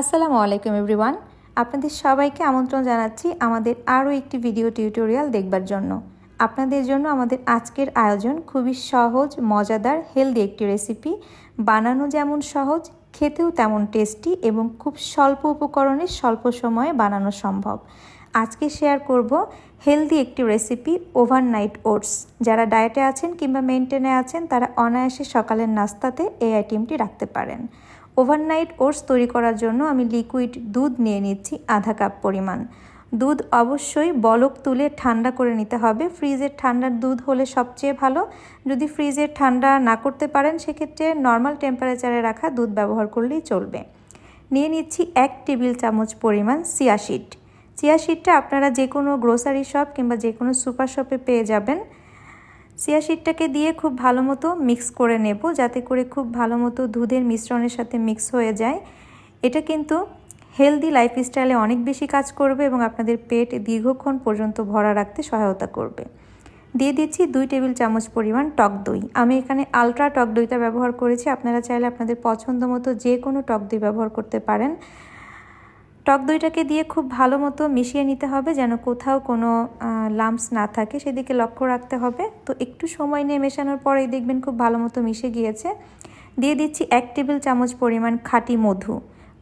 আসসালামু আলাইকুম এভরিওয়ান। আপনাদের সবাইকে আমন্ত্রণ জানাচ্ছি আমাদের আরও একটি ভিডিও টিউটোরিয়াল দেখবার জন্য। আপনাদের জন্য আমাদের আজকের আয়োজন খুবই সহজ, মজাদার, হেলদি একটি রেসিপি। বানানো যেমন সহজ, খেতেও তেমন টেস্টি এবং খুব স্বল্প উপকরণে স্বল্প সময়ে বানানো সম্ভব। আজকে শেয়ার করব হেলদি একটি রেসিপি ওভারনাইট ওটস। যারা ডায়েটে আছেন কিংবা মেনটেনে আছেন, তারা অনায়াসে সকালের নাস্তাতে এই আইটেমটি রাখতে পারেন। ওভারনাইট ওটস তৈরি করার জন্য আমি লিকুইড দুধ নিয়ে নিচ্ছি আধা কাপ পরিমাণ। দুধ অবশ্যই বলক তুলে ঠান্ডা করে নিতে হবে। ফ্রিজের ঠান্ডার দুধ হলে সবচেয়ে ভালো। যদি ফ্রিজের ঠান্ডা না করতে পারেন, সেক্ষেত্রে নর্মাল টেম্পারেচারে রাখা দুধ ব্যবহার করলেই চলবে। নিয়ে নিচ্ছি এক টেবিল চামচ পরিমাণ সিয়াশিট চিয়াশিটটা আপনারা যে কোনো গ্রোসারি শপ কিংবা যে কোনো সুপার শপে পেয়ে যাবেন। চিয়াশিটটাকে দিয়ে খুব ভালো মতো মিক্স করে নেব, যাতে করে খুব ভালো মতো দুধের মিশ্রণের সাথে মিক্স হয়ে যায়। এটা কিন্তু হেলদি লাইফস্টাইলে অনেক বেশি কাজ করবে এবং আপনাদের পেট দীর্ঘক্ষণ পর্যন্ত ভরা রাখতে সহায়তা করবে। দিয়ে দিচ্ছি দুই টেবিল চামচ পরিমাণ টক দই। আমি এখানে আলট্রা টক দইটা ব্যবহার করেছি। আপনারা চাইলে আপনাদের পছন্দ মতো যে কোনো টক দই ব্যবহার করতে পারেন। টক দইটাকে দিয়ে খুব ভালো মতো মিশিয়ে নিতে হবে যেন কোথাও কোনো লাম্পস না থাকে। সেদিকে লক্ষ্য রাখতে হবে। তো একটু সময় নিয়ে মেশানোর পরেই দেখবেন খুব ভালো মতো মিশে গিয়েছে। দিয়ে দিচ্ছি এক টেবিল চামচ পরিমাণ খাঁটি মধু।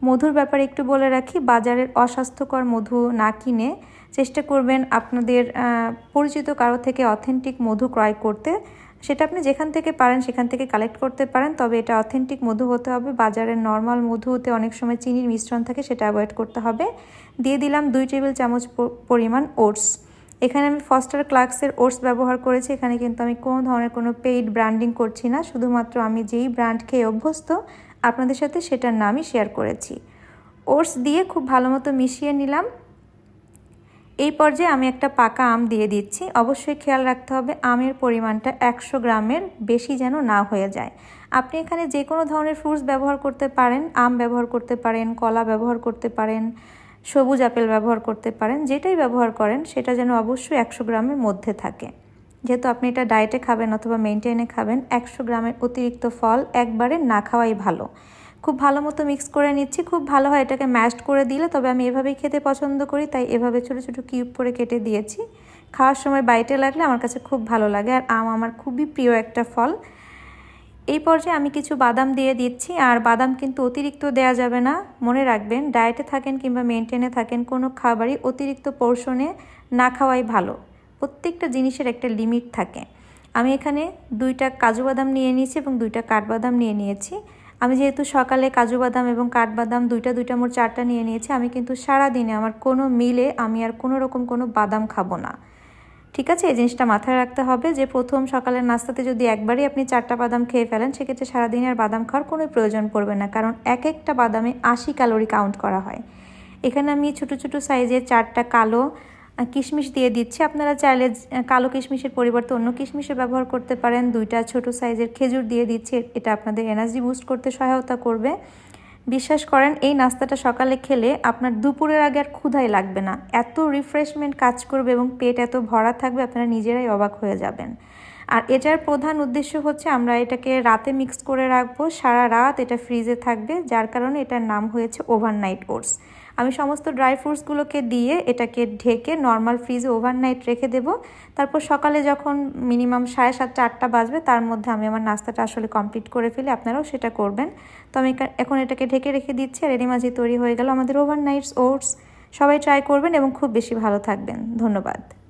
মধুর ব্যাপারে একটু বলে রাখি, বাজারের অস্বাস্থ্যকর মধু না কিনে চেষ্টা করবেন আপনাদের পরিচিত কারও থেকে অথেন্টিক মধু ক্রয় করতে। সেটা আপনি যেখান থেকে পারেন, সেখান থেকে কালেক্ট করতে পারেন। তবে এটা অথেন্টিক মধু হতে হবে। বাজারের নর্মাল মধুতে অনেক সময় চিনির মিশ্রণ থাকে, সেটা অ্যাভয়েড করতে হবে। দিয়ে দিলাম দুই টেবিল চামচ পরিমাণ ওটস। এখানে আমি ফস্টার ক্লাক্সের ওটস ব্যবহার করেছি। এখানে কিন্তু আমি কোনো ধরনের কোনো পেইড ব্র্যান্ডিং করছি না। শুধুমাত্র আমি যেই ব্র্যান্ড খেয়ে অভ্যস্ত, আপনাদের সাথে সেটার নামই শেয়ার করেছি। ওটস দিয়ে খুব ভালো মতো মিশিয়ে নিলাম। এই পর্যায়ে আমি একটা পাকা আম দিয়ে দিচ্ছি। অবশ্যই খেয়াল রাখতে হবে, আমের পরিমাণটা একশো গ্রামের বেশি যেন না হয়ে যায়। আপনি এখানে যে কোনো ধরনের ফ্রুটস ব্যবহার করতে পারেন, আম ব্যবহার করতে পারেন, কলা ব্যবহার করতে পারেন, সবুজ আপেল ব্যবহার করতে পারেন, যেটাই ব্যবহার করেন, সেটা যেন অবশ্যই একশো গ্রামের মধ্যে থাকে। যেহেতু আপনি এটা ডায়েটে খাবেন অথবা মেনটেনে খাবেন, একশো গ্রামের অতিরিক্ত ফল একবারে না খাওয়াই ভালো। খুব ভালো মতো মিক্স করে নিচ্ছি। খুব ভালো হয় এটাকে ম্যাশড করে দিলে, তবে আমি এভাবেই খেতে পছন্দ করি, তাই এভাবে ছোটো ছোটো কিউব করে কেটে দিয়েছি। খাওয়ার সময় বাইটে লাগলে আমার কাছে খুব ভালো লাগে, আর আম আমার খুবই প্রিয় একটা ফল। এই পর্যায়ে আমি কিছু বাদাম দিয়ে দিচ্ছি, আর বাদাম কিন্তু অতিরিক্ত দেয়া যাবে না। মনে রাখবেন ডায়েটে থাকেন কিংবা মেনটেনে থাকেন, কোনো খাবারই অতিরিক্ত পোর্শনে না খাওয়াই ভালো। প্রত্যেকটা জিনিসের একটা লিমিট থাকে। আমি এখানে দুইটা কাজু বাদাম নিয়ে নিয়েছি এবং দুইটা কাঠবাদাম নিয়ে নিয়েছি। আমি যেহেতু সকালে কাজু বাদাম এবং কাঠবাদাম দুইটা দুইটা মোট চারটা নিয়ে নিয়েছি, আমি কিন্তু সারা দিনে আমার কোনো মিলে আমি আর কোনো রকম কোনো বাদাম খাব না। ঠিক আছে? এই জিনিসটা মাথায় রাখতে হবে যে প্রথম সকালের নাস্তাতে যদি একবারই আপনি চারটা বাদাম খেয়ে ফেলেন, সেক্ষেত্রে সারাদিনে আর বাদাম খাওয়ার কোনো প্রয়োজন পড়বে না, কারণ এক একটা বাদামে আশি ক্যালোরি কাউন্ট করা হয়। এখানে আমি ছোটো ছোটো সাইজের চারটা কালো কিশমিশ দিয়ে দিচ্ছি। আপনারা চাইলে কালো কিশমিশের পরিবর্তে অন্য কিশমিশও ব্যবহার করতে পারেন। দুইটা ছোট সাইজের খেজুর দিয়ে দিচ্ছি। এটা আপনাদের এনার্জি বুস্ট করতে সহায়তা করবে। বিশ্বাস করেন, এই নাস্তাটা সকালে খেলে আপনার দুপুরের আগে আর ক্ষুধাই লাগবে না। এত রিফ্রেশমেন্ট কাজ করবে এবং পেট এত ভরা থাকবে, আপনারা নিজেরাই অবাক হয়ে যাবেন। আর এটার প্রধান উদ্দেশ্য হচ্ছে আমরা এটাকে রাতে মিক্স করে রাখব। সারা রাত এটা ফ্রিজে থাকবে, যার কারণে এটার নাম হয়েছে ওভারনাইট ওটস আমি সমস্ত ড্রাই ফ্রুটসগুলোকে দিয়ে এটাকে ঢেকে নর্মাল ফ্রিজে ওভারনাইট রেখে দেব। তারপর সকালে যখন মিনিমাম সাড়ে সাতটা, আটটা বাজবে, তার মধ্যে আমি আমার নাস্তাটা আসলে কমপ্লিট করে ফেলি। আপনারাও সেটা করবেন। তো আমি এখন এটাকে ঢেকে রেখে দিচ্ছি আর এরই মাঝে তৈরি হয়ে গেল আমাদের ওভারনাইটস ওটস সবাই ট্রাই করবেন এবং খুব বেশি ভালো থাকবেন। ধন্যবাদ।